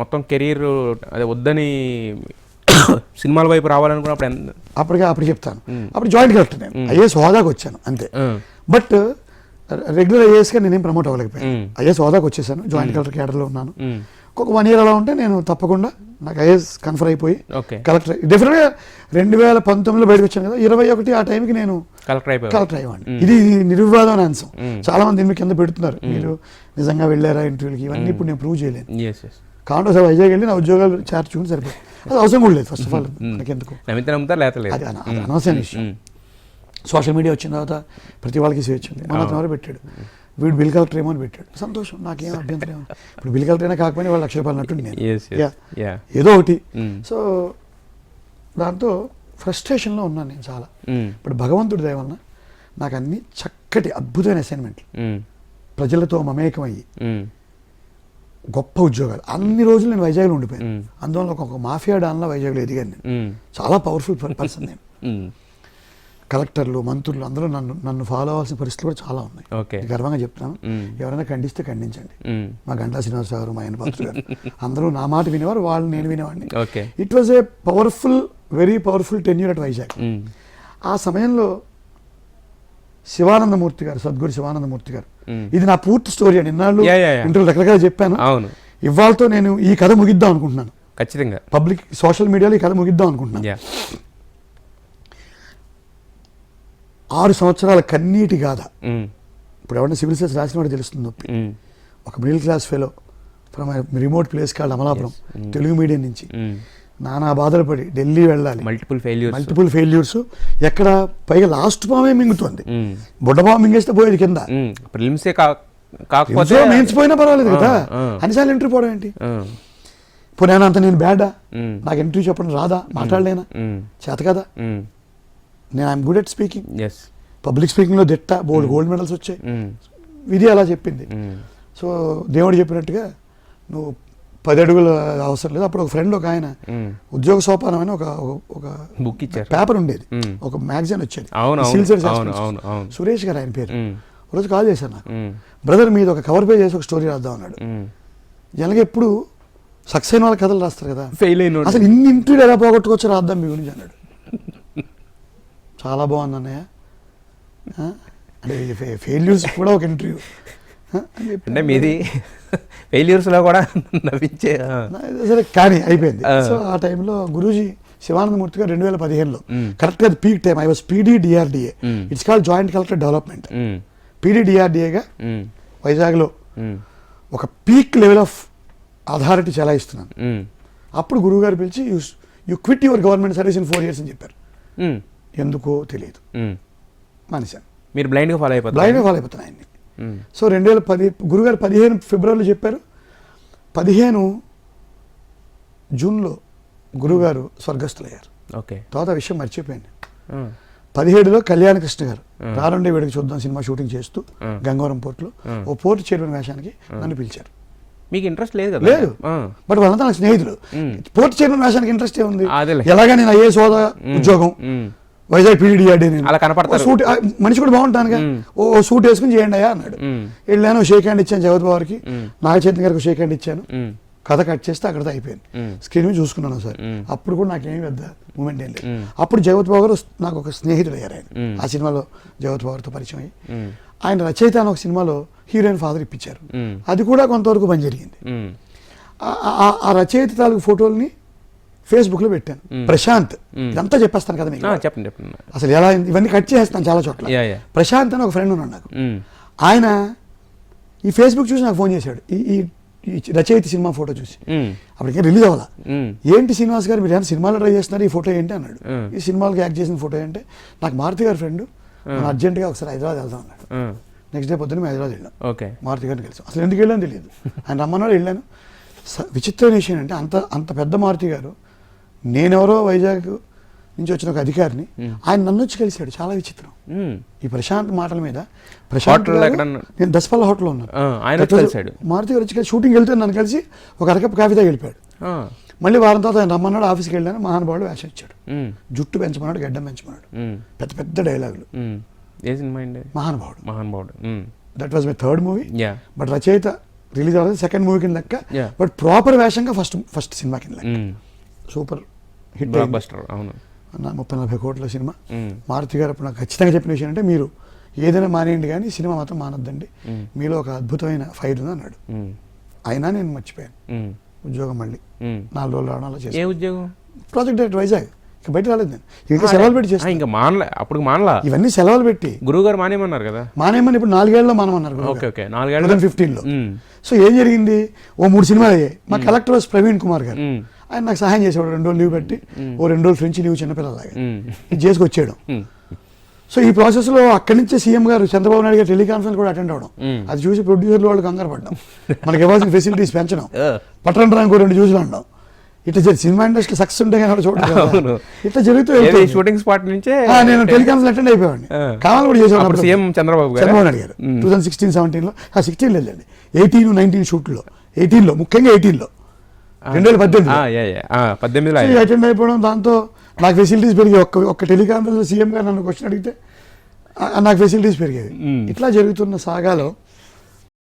మొత్తం కెరీర్ అదే వద్దని సినిమాల వైపు రావాలనుకున్నప్పుడు అప్పటికే అప్పుడు చెప్తాను. అప్పుడు జాయింట్ కలెక్టర్ నేను ఐఏఎస్ హోదాకు వచ్చాను అంతే. బట్ రెగ్యులర్ ఐఏఎస్గా నేనేం ప్రమోట్ అవ్వలేకపోయాను. ఐఏఎస్ హోదాకు వచ్చేసాను జాయింట్ కలెక్టర్ క్యాడర్లో ఉన్నాను. ఒక వన్ ఇయర్ అలా ఉంటే నేను తప్పకుండా నాకు ఐఏఎస్ కన్ఫర్ అయిపోయి కలెక్టర్ డెఫినెట్గా రెండు వేల పంతొమ్మిదిలో బయటకు వచ్చాను కదా ఇరవై ఒకటి ఆ టైంకి నేను కలెక్టర్ అయిపోయారు కలెక్టర్ అయ్యేవాడిని. ఇది నిర్వివాదమైన అంశం. చాలా మంది దీని కింద పెడుతున్నారు. మీరు నిజంగా వెళ్ళారా ఇంటర్వ్యూకి ఇవన్నీ ఇప్పుడు నేను ప్రూవ్ చేయలేను. కాబట్టి ఒకసారి వైజాగ్ వెళ్ళి నా ఉద్యోగాలు చేర్చుకుని సరిపోయి అది అవసరం కూడా లేదు ఫస్ట్ ఆఫ్ ఆల్ మనకెందుకు? నమ్మితే నమ్ముతారు లేత లేదు. అది అన- అది అనవసరమైన విషయం. సోషల్ మీడియా వచ్చిన తర్వాత ప్రతి వాళ్ళకి స్వేచ్ఛ ఉంది మన అతను పెట్టాడు. వీడు బిల్ కలెక్టర్ ఏమో అని పెట్టాడు. సంతోషం. నాకేం అభ్యంతరం ఏమో. ఇప్పుడు బిల్ కలెక్టర్ అయినా కాకపోయినా వాళ్ళు లక్ష రూపాయలు అన్నట్టు నేను. ఏదో ఒకటి. సో దాంతో ఫ్రస్ట్రేషన్లో ఉన్నాను నేను చాలా. ఇప్పుడు భగవంతుడి దయ వలన నాకు అన్ని చక్కటి అద్భుతమైన అసైన్మెంట్లు ప్రజలతో మమేకమయ్యి గొప్ప ఉద్యోగాలు. అన్ని రోజులు నేను వైజాగ్లో ఉండిపోయాను. అందువల్ల ఒక మాఫియా డాన్లా వైజాగ్లో ఎదిగాను నేను. చాలా పవర్ఫుల్ పర్సన్ నేను. కలెక్టర్లు మంత్రులు అందరూ నన్ను నన్ను ఫాలో అవ్వాల్సిన పరిస్థితులు కూడా చాలా ఉన్నాయి. గర్వంగా చెప్తున్నాను. ఎవరైనా ఖండిస్తే ఖండించండి. మా గంటా శ్రీనివాసరావు గారు మా ఆయన పాత్ర గారు. అందరూ నా మాట వినేవారు వాళ్ళు నేను వినేవాడిని. It was a powerful very powerful tenure at Vizag ఆ సమయంలో శివానందమూర్తి గారు సద్గురు శివానందమూర్తి గారు. ఇది నా పూర్తి స్టోరీ అండి. ఇన్నాళ్ళు. ఇంటర్వ్యూ రకరకాల చెప్పాను. అవును. ఇవాళతో నేను ఈ కథ ముగిద్దాం అనుకుంటున్నాను. ఖచ్చితంగా. పబ్లిక్ సోషల్ మీడియాలో ఈ కథ ముగిద్దాం అనుకుంటున్నాను. ఆరు సంవత్సరాల కన్నీటి గాథ. ఇప్పుడు ఎవరైనా సివిల్ సర్వీస్ రాసిన వాడు తెలుస్తుంది నొప్పి. ఒక middle class fellow from remote place called Amalapuram. Telugu medium నుంచి. నానా బాధలు పడి ఢిల్లీ వెళ్ళాలి. మల్టిపుల్ ఫెయిల్యూర్స్ మల్టిపుల్ ఫెయిల్యూర్స్ ఎక్కడ పైగా లాస్ట్ పామే మింగుతుంది. బుడ్డ పాము మింగేస్తే పోయేది కింద. ప్రిలిమ్సే కాకపోతే మించిపోయినా పర్వాలేదు కదా. అన్నిసార్లు ఎంట్రీ పోవడం ఏంటి? ఆ, ఇప్పుడు నేను అంత నేను బ్యాడా నాకు ఎంట్రీ చెప్పడం రాదా? మాట్లాడలేనా? చేత కదా? నేను I'm good at speaking public స్పీకింగ్లో దిట్ట బోల్డ్ గోల్డ్ మెడల్స్ వచ్చాయి. విధి అలా చెప్పింది. సో దేవుడు చెప్పినట్టుగా నువ్వు పది అడుగుల అవసరం లేదు. అప్పుడు ఒక ఫ్రెండ్ ఒక ఆయన ఉద్యోగ సోపానం అని ఒక ఒక- బుక్ ఇచ్చారు. పేపర్ ఉండేది. ఒక మ్యాగజైన్ వచ్చేది. సురేష్ గారు ఆయన పేరు. రోజు కాల్ చేశాను నాకు. బ్రదర్ మీద ఒక కవర్ పేజ్ చేసి ఒక స్టోరీ రాద్దాం అన్నాడు. జనగా ఎప్పుడు సక్సెస్ అయిన వాళ్ళ కథలు రాస్తారు కదా. ఫెయిల్ అయిన అసలు ఇన్ని ఇంటర్వ్యూలు ఎలా పోగొట్టుకోవచ్చు రాద్దాం మీ గురించి అన్నాడు. చాలా బాగుంది అన్నయ్య? అంటే ఫెయిల్యూర్స్ కూడా ఒక ఇంటర్వ్యూ అంటే మీది ఫెయిల్యూర్స్లో కూడా నవ్వించే సరే కానీ అయిపోయింది. సో ఆ టైంలో గురూజీ శివానందమూర్తి గారు రెండు వేల పదిహేనులో మ్మ్. కరెక్ట్గా peak time. I was PD DRDA. It's called joint collector development. PD డిఆర్డిఏగా వైజాగ్లో ఒక పీక్ లెవెల్ ఆఫ్ అథారిటీ చలాయిస్తున్నాను. అప్పుడు గురువు గారు పిలిచి you you quit your government service in four years అని చెప్పారు. ఎందుకో తెలియదు. ఉమ్. మనిషాను మీరు బ్లైండ్గా ఫాలో అయిపోతారు బ్లైండ్గా ఫాలో అయిపోతాను ఆయన్ని. ఉమ్, సో రెండు వేల పది గురుగారు పదిహేను ఫిబ్రవరిలో చెప్పారు. పదిహేను జూన్లో గురుగారు స్వర్గస్థులయ్యారు. ఓకే. తర్వాత విషయం మర్చిపోయాను ఆ, పదిహేడులో కళ్యాణ కృష్ణ గారు. రారండే వేడికి చూద్దాం సినిమా షూటింగ్ చేస్తూ. గంగవరం పోర్టులో. ఓ పోర్టు చైర్మన్ వేషానికి నన్ను పిలిచారు. మీకు ఇంట్రెస్ట్ లేదు కదా? లేదు. బట్ వాళ్ళంతా నాకు స్నేహితులు. పోర్టు చైర్మన్ వేషానికి ఇంట్రెస్ట్ ఏముంది అదేలే. ఎలాగా నేను ఐఏఎస్ హోదా ఉద్యోగం వైజాగ్ పీడీడీఆర్డీ నేను. అలా కనపడతారు. ఓ సూట్ మనిషి కూడా బాగుంటానుగా. Hmm. ఓ సూట్ వేసుకుని చేయండి అయ్యా అన్నాడు. వెళ్ళాను షేక్ హ్యాండ్ ఇచ్చాను జగత్ బాబుకి. నాగచైతన్య గారికి షేక్ హ్యాండ్ ఇచ్చాను. కథ కట్ చేస్తే అక్కడితో అయిపోయింది. స్క్రీన్ మీద చూసుకున్నాను సార్. అప్పుడు కూడా నాకేమీ పెద్ద మూమెంట్ ఏం లేదు. అప్పుడు జగత్ బాబు గారు నాకు ఒక స్నేహితుడు అయ్యారు ఆయన. ఆ సినిమాలో జగత్ బాబు గారితో పరిచయం అయ్యి. ఆయన రచయిత అని ఒక సినిమాలో హీరోయిన్ ఫాదర్ ఇప్పించారు. అది కూడా కొంతవరకు పని జరిగింది. ఆ రచయిత తాలూకు ఫోటోల్ని ఫేస్బుక్లో పెట్టాను. Mm. ప్రశాంత్. ఇదంతా చెప్పేస్తాను కదా మీకు. చెప్పండి చెప్పండి. అసలు ఎలా? ఇవన్నీ కట్ చేస్తాను చాలా చోట్ల. ప్రశాంత్ అని ఒక ఫ్రెండ్ ఉన్నాడు నాకు. ఆయన ఈ ఫేస్బుక్ చూసి నాకు ఫోన్ చేశాడు. ఈ రచయిత సినిమా ఫోటో చూసి. అప్పటికే రిలీజ్ అవ్వాలా? ఏంటి శ్రీనివాస్ గారు? మీరు ఏమైనా సినిమాలో ట్రై చేస్తున్నారు? ఈ ఫోటో ఏంటి అన్నాడు. ఈ సినిమాలకు యాక్ట్ చేసిన ఫోటో ఏంటి? నాకు మారుతి గారి ఫ్రెండ్ అర్జెంటుగా ఒకసారి హైదరాబాద్ వెళ్దాం అన్నాడు. ఉమ్, నెక్స్ట్ డే పొద్దున్న మేము హైదరాబాద్ వెళ్ళాం. ఓకే. మారుతి గారిని కలిసాం. అసలు ఎందుకు వెళ్ళాను తెలియదు. ఆయన రమ్మన్నాడు వెళ్ళాను. విచిత్రమైన విషయం అంటే అంత అంత పెద్ద మారుతి గారు నేనెవరో వైజాగ్ నుంచి వచ్చిన ఒక అధికారిని. ఆయన నన్ను వచ్చి కలిశాడు. చాలా విచిత్రం. ఈ ప్రశాంత్ మాటల మీద ప్రశాంత్ నేను దసపల్ల హోటల్లో ఉన్నాను. ఆయన కలిశాడు. మారుతి గారు వచ్చి షూటింగ్ వెళ్తే నన్ను కలిసి ఒక అరకప్ కాఫీ తాగి వెళ్ళిపోయాడు. మళ్ళీ వారం తర్వాత ఆయన రమ్మన్నాడు ఆఫీస్కి వెళ్ళాను మహానుభావుడు వేషం ఇచ్చాడు. జుట్టు పెంచమన్నాడు గడ్డం పెంచమన్నాడు. పెద్ద పెద్ద డైలాగులు. ఉమ్. ఏ సినిమా అండి? Mahanubhavudu. Mahanubhavudu. That was my third movie but రచయిత రిలీజ్ అవ్వలేదు సెకండ్ మూవీ కింద లెక్క. బట్ ప్రాపర్ వేషంగా ఫస్ట్ ఫస్ట్ సినిమా కింద లెక్క. సూపర్ హిట్ బస్టర్ అవును. నా ముప్పై నలభై కోట్ల సినిమా. మారుతి గారు అప్పుడు నాకు ఖచ్చితంగా చెప్పిన విషయం అంటే మీరు ఏదైనా మానేయండి కానీ సినిమా మాత్రం మానొద్దండి. మీలో ఒక అద్భుతమైన ఫైర్ ఉంది అన్నాడు. అయినా నేను మర్చిపోయాను. ఉద్యోగం మళ్ళీ. నాలుగు రోజులు రావడం అలా చేశాను. ఉద్యోగం? ప్రాజెక్ట్ డైరెక్టర్ వైజాగ్ ఇక బయట రాలేదు నేను. ఇంకా సెలవులు పెట్టి చేస్తాను ఇంకా మానలే. అప్పుడు మానలా? ఇవన్నీ సెలవులు పెట్టి. గురువు గారు మానేమన్నారు కదా? మానేమని ఇప్పుడు నాలుగేళ్ళలో మానమన్నారు ఓకే ఓకే. నాలుగేళ్ళు ఫిఫ్టీన్లో. సో ఏం జరిగింది? ఓ మూడు సినిమాలు అయ్యాయి మా కలెక్టర్ ప్రవీణ్ కుమార్ గారు. ఆయన నాకు సహాయం చేసేవాడు రెండు రోజులు లీవ్ పెట్టి ఓ రెండు రోజులు ఫ్రెంచ్ లీవ్ చిన్నపిల్లలాగా. ఇది చేసుకొచ్చేయడం. సో ఈ ప్రాసెస్లో అక్కడి నుంచే సీఎం గారు చంద్రబాబు నాయుడు గారు టెలికాన్ఫరెన్స్ కూడా అటెండ్ అవ్వడం మ్మ్. అది చూసి ప్రొడ్యూసర్లు వాళ్ళు కంగారు పడ్డాం మనకి ఇవ్వాల్సిన ఫెసిలిటీస్ పెంచడం. పట్టణ రాంగ్ రెండు జ్యూస్లు అనడం ఇట్లా జరిగి సినిమా ఇండస్ట్రీ సక్సెస్ ఉంటే కానీ చూడండి. ఇట్లా జరుగుతూ. షూటింగ్ స్పాట్ నుంచే నేను టెలికాన్ఫరెన్స్ అటెండ్ అయిపోయాడిని ఆ. కావాలి కూడా చేసేవాడు. సీఎం చంద్రబాబు గారు చంద్రబాబు నాయుడు గారు టూ థౌసండ్ సిక్స్టీన్ సెవెంటీన్లో సిక్స్టీన్ లేదండి ఎయిటీన్ నైన్టీన్ షూట్లో ఎయిటీన్లో ముఖ్యంగా ఎయిటీన్లో రెండు వేల పద్దెనిమిది. పద్దెనిమిదిలో అటెండ్ అయిపోవడం దాంతో నాకు ఫెసిలిటీస్ పెరిగాయి. ఒక్క ఒక్క టెలికాన్ఫరెన్స్ సీఎం గారు నన్ను క్వశ్చన్ అడిగితే నాకు ఫెసిలిటీస్ పెరిగేవి మ్మ్. ఇట్లా జరుగుతున్న సాగాలో